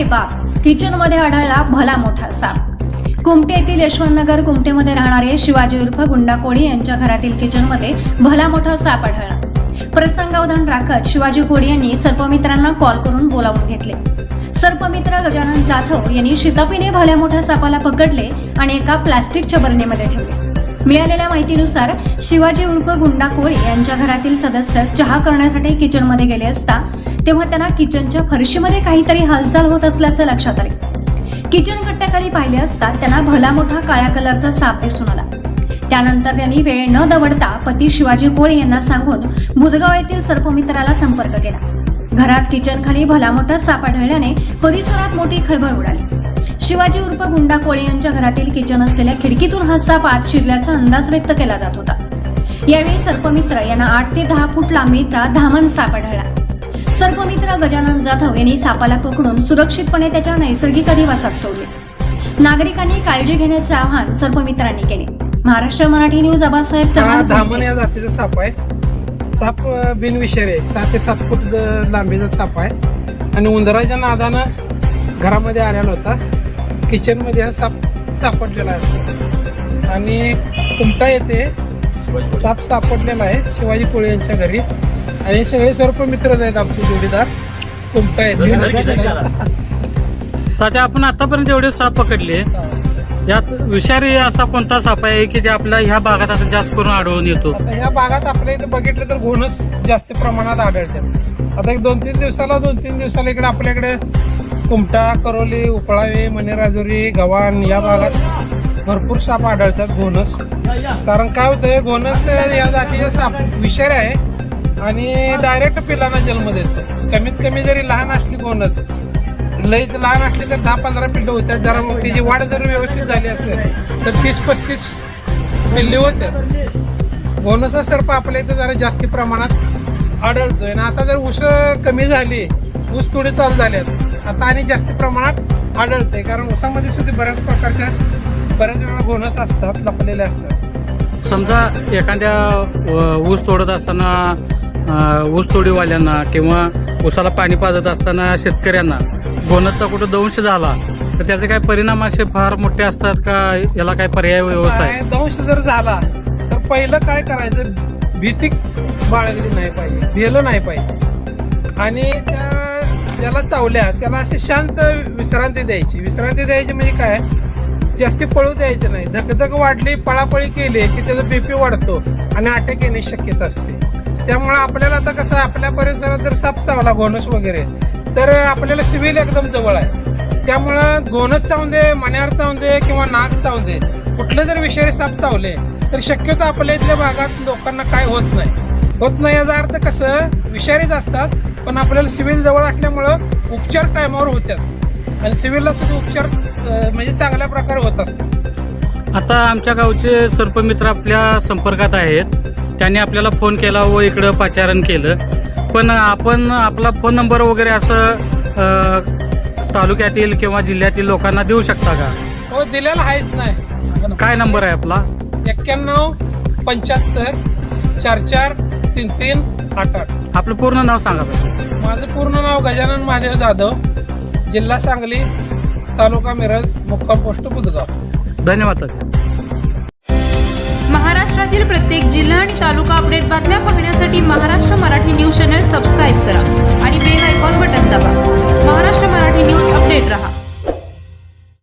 अरे बाप. किचनमध्ये आढळला भला मोठा साप. कुमटे येथील यशवंतनगर कुमटेमध्ये राहणारे शिवाजी उर्फ गुंडा कोळी यांच्या घरातील किचनमध्ये भला मोठा साप आढळला. प्रसंगावधान राखत शिवाजी कोळी यांनी सर्पमित्रांना कॉल करून बोलावून घेतले. सर्पमित्र गजानन जाधव यांनी शितापीने भल्या मोठ्या सापाला पकडले आणि एका प्लास्टिकच्या बरणीमध्ये ठेवले. मिळालेल्या माहितीनुसार शिवाजी उर्फ गुंडा कोळी यांच्या घरातील सदस्य चहा करण्यासाठी किचनमध्ये गेले असता तेव्हा त्यांना किचनच्या फरशीमध्ये काहीतरी हालचाल होत असल्याचं लक्षात आले. किचन कट्ट्याखाली पाहिले असता त्यांना भला मोठा काळ्या कलरचा साप दिसून आला. त्यानंतर त्यांनी वेळ न दवडता पती शिवाजी कोळी यांना सांगून बुधगाव येथील सर्पमित्राला संपर्क केला. घरात किचन खाली भला मोठा साप आढळल्याने परिसरात मोठी खळबळ उडाली. शिवाजी उर्फ गुंडा कोळी यांच्या घरातील किचन असलेल्या खिडकीतून हा साप आत शिरल्याचा अंदाज व्यक्त केला जात होता. यावेळी सर्पमित्र यांना आठ ते दहा फूट लांबीचा धामण साप आढळला. सर्पमित्र गजानन जाधव यांनी सापाला पकडून सुरक्षितपणे त्याच्या नैसर्गिक अधिवासात सोडले. नागरिकांनी काळजी घेण्याचे आवाहन सर्पमित्रांनी केले. महाराष्ट्र मराठी न्यूज आबासाहेब चव्हाण. या जातीचा साप आहे. साप बिनविषारी आहे. सात ते सात फूट लांबीचा साप आहे. आणि उंदराच्या नादानं घरामध्ये आलेला होता. किचनमध्ये हा साप सापडलेला आहे. आणि कुमटा येथे साप सापडलेला आहे. शिवाजी कोळी यांच्या घरी. आणि सगळे सर्प मित्रच आहेत आमचे जोडीदार कुमटा तात्या आपण आतापर्यंत एवढे साप पकडले यात विषारी असा कोणता साप आहे की जे आपल्या ह्या भागात आता जास्त करून आढळून येतो? आता या भागात आपल्या इथे बघितलं तर घोणस जास्त प्रमाणात आढळतात. आता एक दोन तीन दिवसाला दोन तीन दिवसाला इकडे आपल्याकडे कुमटा करोली उपळावे मनेराजुरी गव्हाण या भागात भरपूर साप आढळतात. घोणस कारण काय होतंय गोनस या जातीचा साप विषारी आहे आणि डायरेक्ट पिलांना जन्म देतो. कमीत कमी जरी लहान असली गोनस लईच लहान असली तर दहा पंधरा पिल्लं होत्यात जरा मग त्याची वाढ जर व्यवस्थित झाली असेल तर तीस पस्तीस पिल्ली होत्या गोनसा सर्प आपल्या इथं जरा जास्ती प्रमाणात आढळतोय. आणि आता जर ऊस कमी झाली ऊस थोडी चालू झाल्यात आता आणि जास्ती प्रमाणात आढळतंय. कारण ऊसामध्ये सुद्धा बऱ्याच प्रकारच्या बऱ्याच वेळा घोणस असतात लपलेले असतात. समजा एखाद्या ऊस तोडत असताना ऊस तोडीवाल्यांना किंवा ऊसाला पाणी पाजत असताना शेतकऱ्यांना गोनचा कुठं दंश झाला तर त्याचे काय परिणाम असे फार मोठे असतात का? याला काय पर्याय आहे, दंश जर झाला तर पहिलं काय करायचं? भीती बाळगली नाही पाहिजे भेलं नाही पाहिजे. आणि त्या ज्याला चावल्या त्याला अशी शांत विश्रांती द्यायची. विश्रांती द्यायची म्हणजे काय? जास्ती पळू द्यायचं नाही. धकधक वाढली पळापळी केली की त्याचा बीपी वाढतो आणि अटॅक येणे शक्यता असते. त्यामुळे आपल्याला आता कसं आपल्या परिसरात जर साप चावला घोणस वगैरे तर आपल्याला सिव्हिल एकदम जवळ आहे. त्यामुळं घोणच चावून दे मण्यावर चावून दे किंवा नाक चावून दे कुठले जर विषारी साप चावले तर शक्यतो आपल्या इथल्या भागात लोकांना काय होत नाही. होत नाही याचा अर्थ कसं विषारीच असतात पण आपल्याला सिव्हिल जवळ असल्यामुळं उपचार टायमावर होतात. आणि सिव्हिलला सुद्धा उपचार म्हणजे चांगल्या प्रकारे होत असतात. आता आमच्या गावचे सर्पमित्र आपल्या संपर्कात आहेत. त्यांनी आपल्याला फोन केला व इकडं पाचारण केलं. पण आपण आपला फोन नंबर वगैरे असं तालुक्यातील किंवा जिल्ह्यातील लोकांना देऊ शकता का? हो दिलेला आहेच नाही काय नंबर आहे आपला? एक्क्याण्णव पंच्याहत्तर चार चार तीन तीन आठ आठ. आपलं पूर्ण नाव सांगा. माझं पूर्ण नाव गजानन महादेव जाधव. जिल्हा सांगली तालुका मिरज मुक्काम पोस्ट बुधगाव धन्यवाद महाराष्ट्रातील प्रत्येक जिल्हा आणि तालुका अपडेट बातम्या पाहण्यासाठी महाराष्ट्र